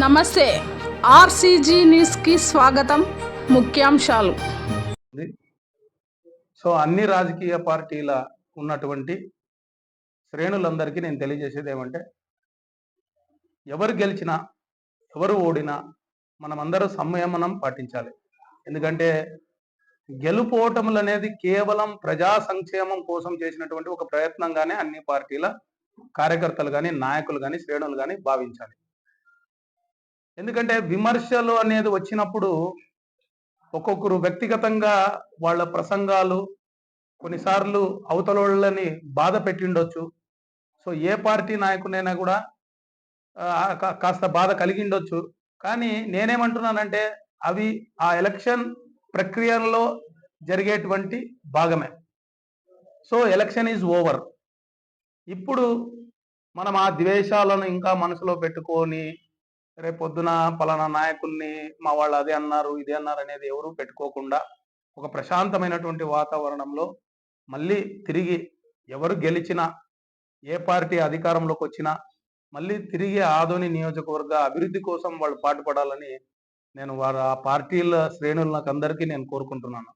నమస్తే. ఆర్సీజీ న్యూస్కి స్వాగతం. ముఖ్యాంశాలు. సో అన్ని రాజకీయ పార్టీల ఉన్నటువంటి శ్రేణులందరికీ నేను తెలియజేసేది ఏమంటే ఎవరు గెలిచినా ఎవరు ఓడినా మనమందరూ సంయమనం పాటించాలి. ఎందుకంటే గెలుపువటములు అనేది కేవలం ప్రజా సంక్షేమం కోసం చేసినటువంటి ఒక ప్రయత్నంగానే అన్ని పార్టీల కార్యకర్తలు కానీ నాయకులు కానీ శ్రేణులు కానీ భావించాలి. ఎందుకంటే విమర్శలు అనేది వచ్చినప్పుడు ఒక్కొక్కరు వ్యక్తిగతంగా వాళ్ళ ప్రసంగాలు కొన్నిసార్లు అవతలోళ్ళని బాధ పెట్టిండొచ్చు. సో ఏ పార్టీ నాయకునైనా కూడా కా- కాస్త బాధ కలిగిండొచ్చు. కానీ నేనేమంటున్నానంటే అవి ఆ ఎలక్షన్ ప్రక్రియలో జరిగేటువంటి భాగమే. So election is over. ఇప్పుడు మనం ఆ ద్వేషాలను ఇంకా మనసులో పెట్టుకొని రేపొద్దున పలానా నాయకుల్ని మా వాళ్ళు అదే అన్నారు ఇదే అన్నారు అనేది ఎవరు పెట్టుకోకుండా ఒక ప్రశాంతమైనటువంటి వాతావరణంలో మళ్ళీ తిరిగి ఎవరు గెలిచినా ఏ పార్టీ అధికారంలోకి వచ్చినా మళ్ళీ తిరిగి ఆదోని నియోజకవర్గ అభివృద్ధి కోసం వాళ్ళు పాటుపడాలని నేను వారు ఆ పార్టీల శ్రేణులకు అందరికీ నేను కోరుకుంటున్నాను.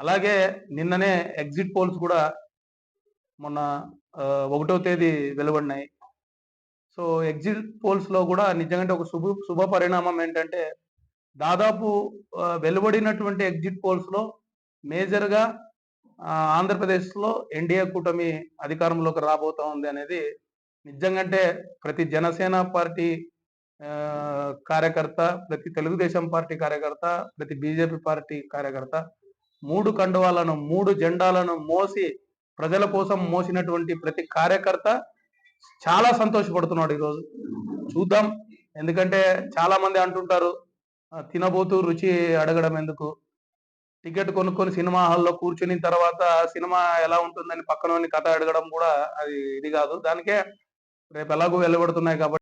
అలాగే నిన్ననే ఎగ్జిట్ పోల్స్ కూడా మొన్న ఒకటో తేదీ వెలువడినాయి. సో ఎగ్జిట్ పోల్స్లో కూడా నిజంగా ఒక శుభ శుభ పరిణామం ఏంటంటే దాదాపు వెలువడినటువంటి ఎగ్జిట్ పోల్స్లో మేజర్గా ఆంధ్రప్రదేశ్లో ఎన్డీఏ కూటమి అధికారంలోకి రాబోతా ఉంది అనేది నిజంగంటే ప్రతి జనసేన పార్టీ కార్యకర్త ప్రతి తెలుగుదేశం పార్టీ కార్యకర్త ప్రతి బీజేపీ పార్టీ కార్యకర్త మూడు కండువాలను మూడు జెండాలను మోసి ప్రజల కోసం మోసినటువంటి ప్రతి కార్యకర్త చాలా సంతోషపడుతున్నాడు ఈరోజు. చూద్దాం. ఎందుకంటే చాలా మంది అంటుంటారు తినబోతూ రుచి అడగడం ఎందుకు? టికెట్ కొనుక్కొని సినిమా హాల్లో కూర్చుని తర్వాత సినిమా ఎలా ఉంటుందని పక్కన కథ అడగడం కూడా అది ఇది కాదు. దానికే రేపు ఎలాగో వెళ్ళబడుతున్నాయి కాబట్టి